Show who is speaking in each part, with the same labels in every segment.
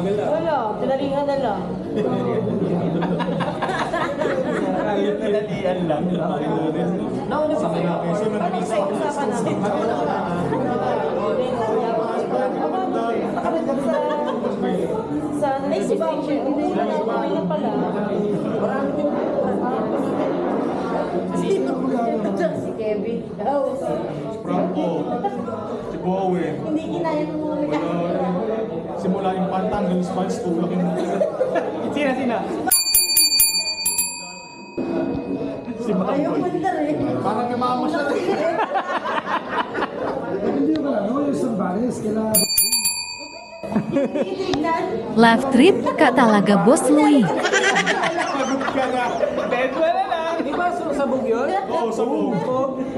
Speaker 1: Wala, pinalihan na lang.
Speaker 2: Pinalian lang.
Speaker 1: Nauna sa kayo. Sa usapan natin? Nakaroon sa... Sa... Ay, si Bang. Hindi na pala. Sino? Si Kevin. Oh,
Speaker 3: Franco, si Bowen,
Speaker 1: Hindi kinaya ng mga
Speaker 3: wala rin. Simula yung panta hanggang sponge, tulak yung
Speaker 2: Sina, sina?
Speaker 3: si
Speaker 1: Ayaw
Speaker 3: Matamboy.
Speaker 1: mandar eh.
Speaker 3: Parang may mama siya.
Speaker 4: Hindi ko alam, yung Sambares, kila
Speaker 1: Titignan.
Speaker 5: Laugh trip ka talaga, Boss Louie.
Speaker 3: Pagod ka na.
Speaker 2: Dead wala lang. Di ba susabog yun?
Speaker 3: Oo, sa buong.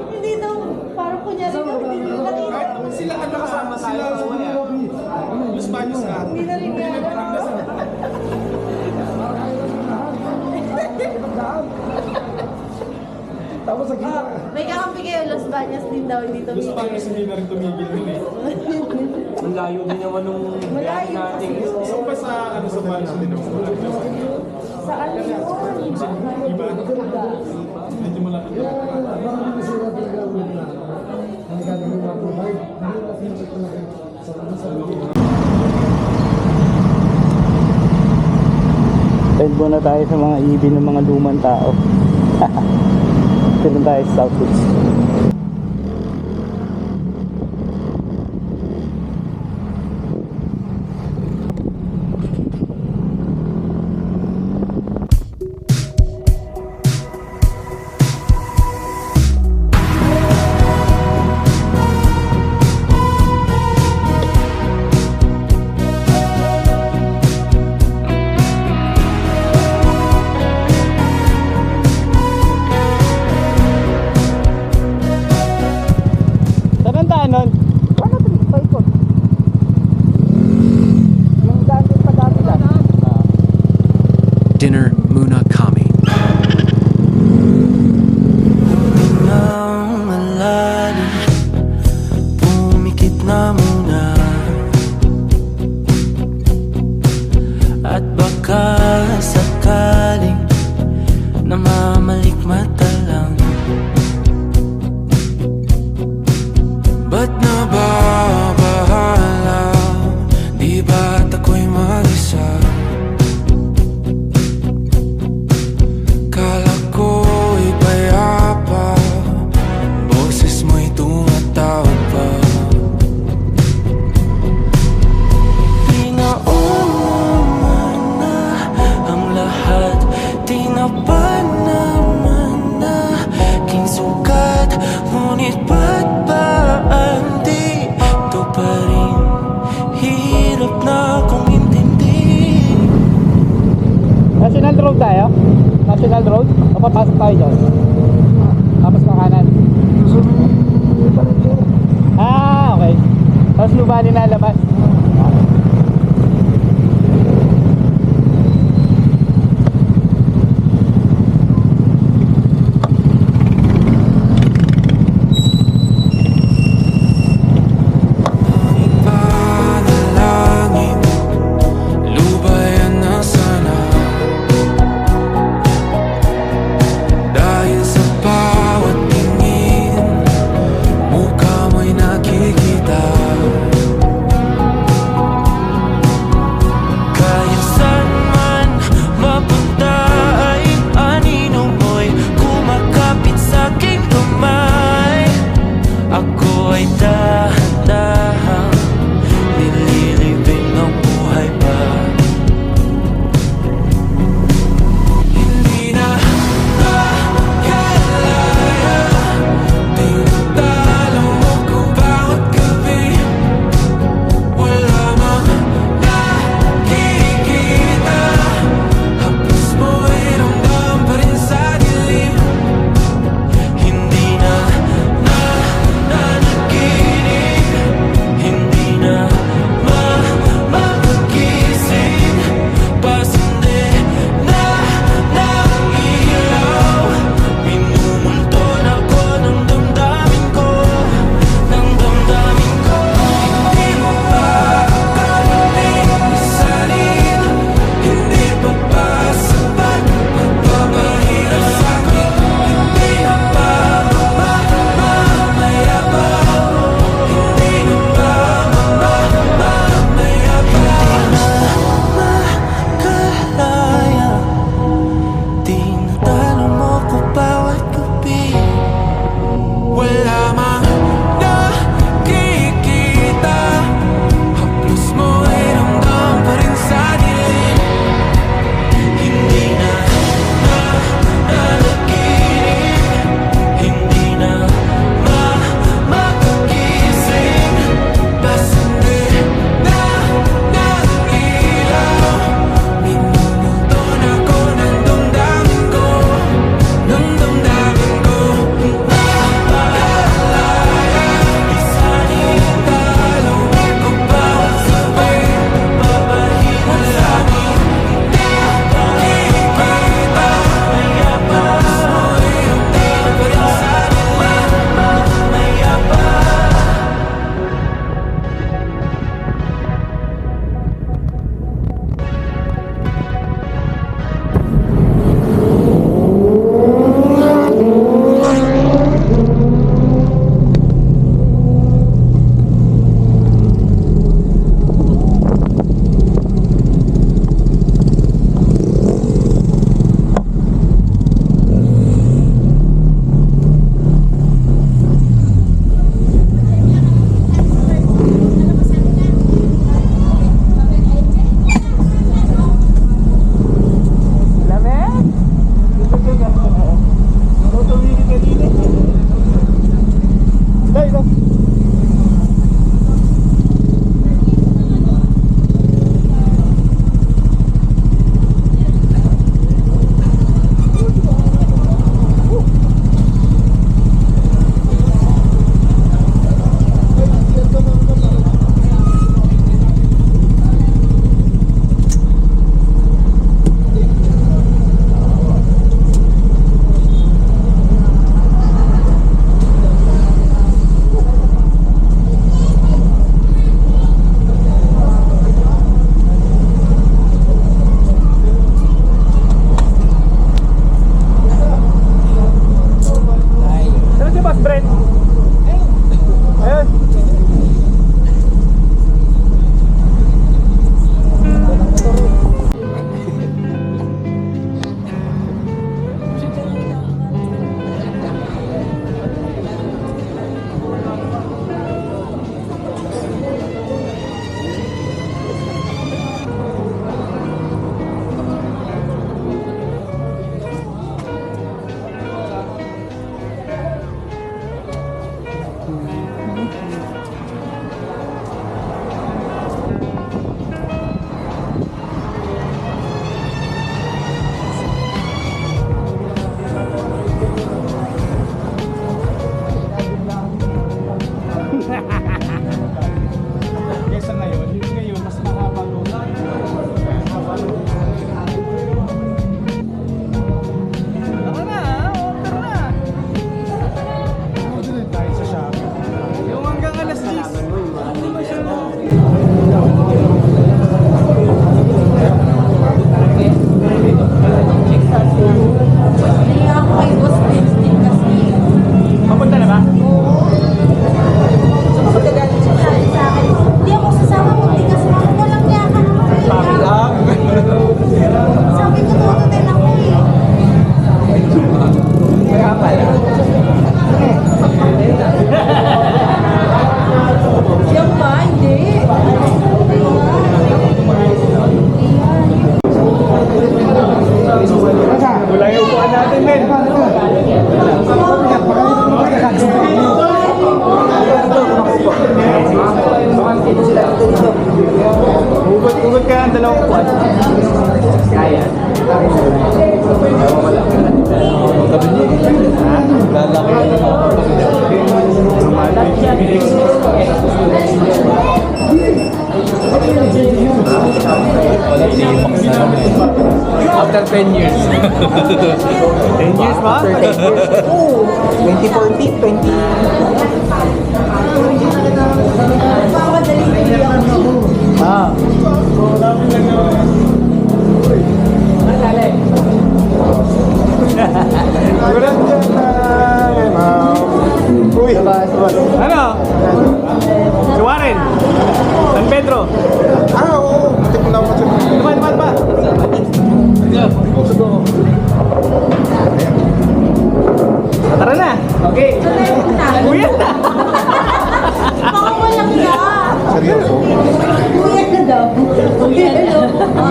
Speaker 1: Hindi daw, parang kunyari daw, hindi nila nakita.
Speaker 3: Kahit sila ano kasama sila. Ka.
Speaker 1: Hindi na rin kaya.
Speaker 4: Tapos sa gitna,
Speaker 1: May kakampi kayo, Los Bañas din daw,
Speaker 3: Yung
Speaker 1: tumigil.
Speaker 3: Spanish hindi na rin tumigil nun eh.
Speaker 2: Ang layo din naman nung
Speaker 1: Malayo
Speaker 2: natin.
Speaker 3: So pa sa ano sa Spanish din naman.
Speaker 1: Sa ano yun?
Speaker 3: Iba? Medyo malaki.
Speaker 4: Ang gagawin mga provide, hindi na sila talaga sa ano sa
Speaker 2: Send muna tayo sa mga ibig ng mga lumang tao. Ito tayo sa Southwoods. National Road? O papasok tayo dyan? Tapos kakanan. Ah, okay. Tapos luba din nalabas.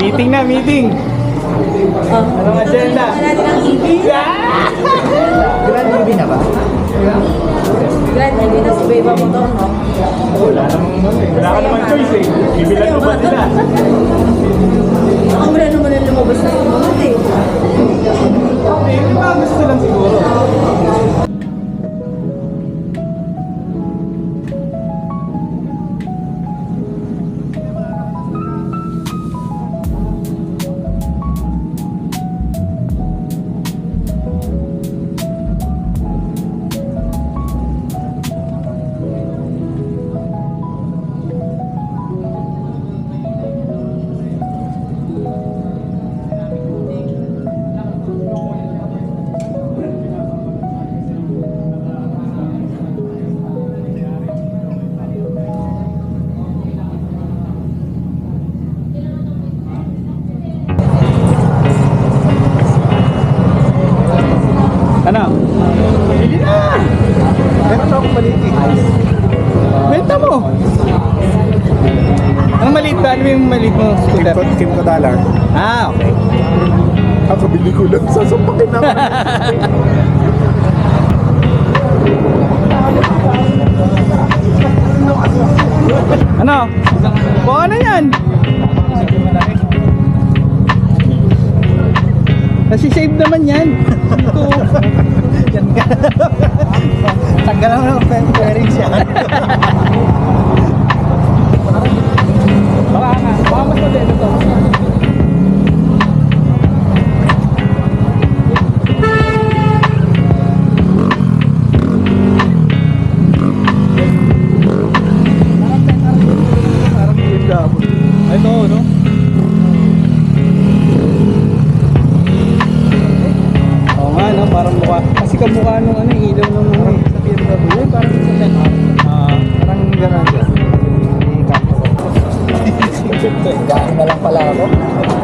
Speaker 3: Meeting na, meeting. Anong agenda?
Speaker 1: Ang ibig.
Speaker 6: Grand Baby na ba?
Speaker 1: Grand, hindi na si Beba mo to, no?
Speaker 3: Wala namang wala ka naman choice eh. Bibilan mo ba sila?
Speaker 1: Ako wala naman ang lumabas na sumunod eh.
Speaker 3: Okay, baka gusto lang siguro. Ano maliit mo scooter?
Speaker 7: Kim ko dollar.
Speaker 3: Ah, okay.
Speaker 7: Kakabili ko lang. Sasampakin na.
Speaker 3: Ano? Buka na yan! Nasi-save naman yan. Ito. yan ka. Tanggal lang ng fairing siya. Baka nga. Baka mas madali ito. Parang yung gabo. Ay, ito, no? Oo nga, no? Parang mukha. Kasi kamukha nung ano, ilaw nung ano, sa BMW. Parang sa. Ah, parang gano'n siya.
Speaker 6: Gano'n na lang pala ako.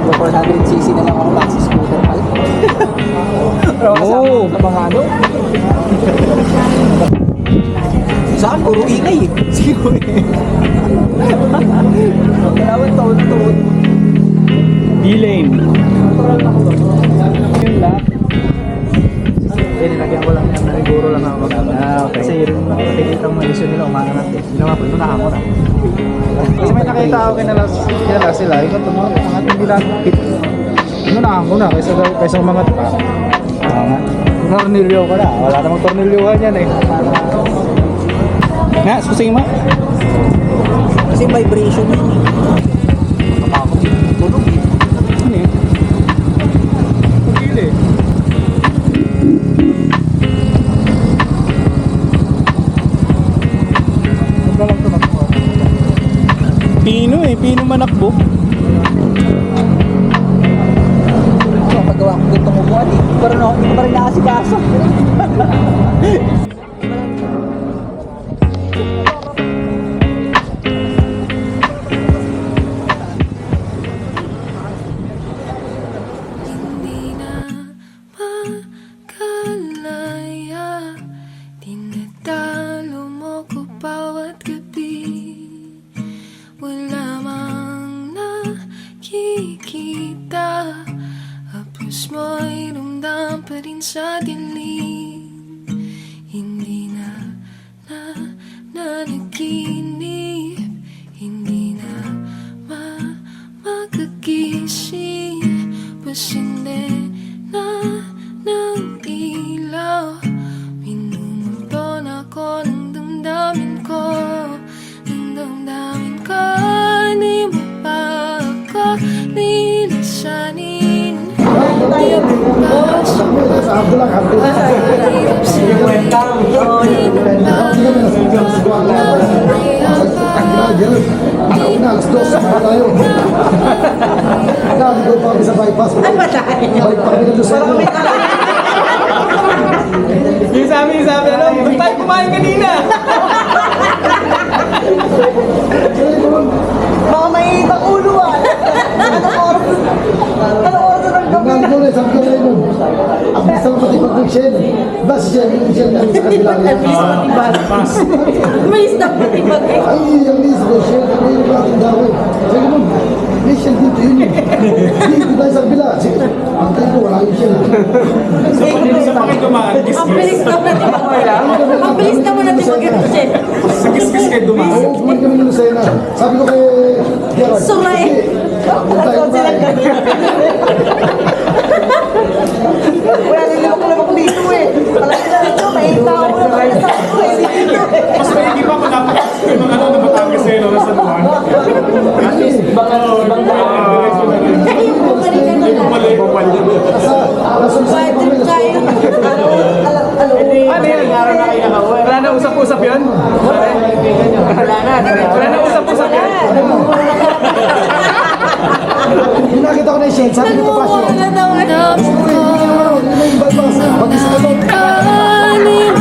Speaker 6: 400cc na lang ako maxi scooter pala. Pero kasama
Speaker 3: Oo.
Speaker 6: sa mga ano. Sa akin, puro ingay eh. Sino eh? Kailangan taon-taon.
Speaker 3: D-lane. Yun lang.
Speaker 6: Eh, nilagyan ko lang yan na siguro lang ako magkano. Kasi yung nakikita mo issue nila umangat eh. Ginawa ko, tunahan ko na.
Speaker 3: Kasi may nakita ako kinalas, kinalas sila. Ikaw tumawa. Ang ating ginagpit. Ano na ako na. Kaysa, kaysa umangat pa. Nga. Tornilyo ko na. Wala namang tornilyuhan yan eh. Nga, susing mo.
Speaker 6: Kasi vibration yun eh. Eh,
Speaker 3: pino manakbo.
Speaker 6: Paggawa ko dito tumubuan eh. Pero no, hindi pa rin nakasikaso.
Speaker 4: Sakto lang, sakto lang. Sige mo na. Ano na, alas dos, saka tayo. Nandito pa kami sa bypass. Ay, patay. Balik pa kami ng Lucero.
Speaker 2: Yung sabi, yung sabi, ano, doon tayo kumain kanina.
Speaker 1: Baka may ibang ulo ah. Anong oras? Anong oras na ng gabi?
Speaker 4: Nandito na, sabi ko na yun. Ang bisa mo pati pag-Shen. Ba si Shen, yung Shen lang sa kabila niya.
Speaker 1: May isda pati mag
Speaker 4: Ay, yung Liz ko, Shen, kami yung natin daw eh. Sabi ko, may Shen dito yun eh. Dito tayo sa kabila. Sige, ang tayo ko, wala yung Shen.
Speaker 3: Sa mga dumaan,
Speaker 1: Ang bilis naman natin mag Ang bilis naman natin mag-represent.
Speaker 3: kiss-kiss kayo dumaan.
Speaker 4: Oo, kumain kami ng Lucena. Sabi ko kay Gerard.
Speaker 1: Sumay. Talagang silang gabi. Wala nang limok-limok dito eh. Talagang dito, may tao na tao eh.
Speaker 3: Mas maigi pa kung dapat yung ano na Batangas eh, no, sa dumaan. At least, ibang ano, ibang
Speaker 1: Eh, yung bumalik ka na lang.
Speaker 3: Bumalik, bumalik.
Speaker 4: Nasa, nasa
Speaker 1: trip tayo. Alam, alam.
Speaker 2: Ano yun? Wala na usap-usap yun? Wala na. Wala na usap-usap yun?
Speaker 4: Nakita ko na yung Shen, sabi ko pa siya.
Speaker 1: Nagmumura na naman.
Speaker 8: Pag-isipin mo.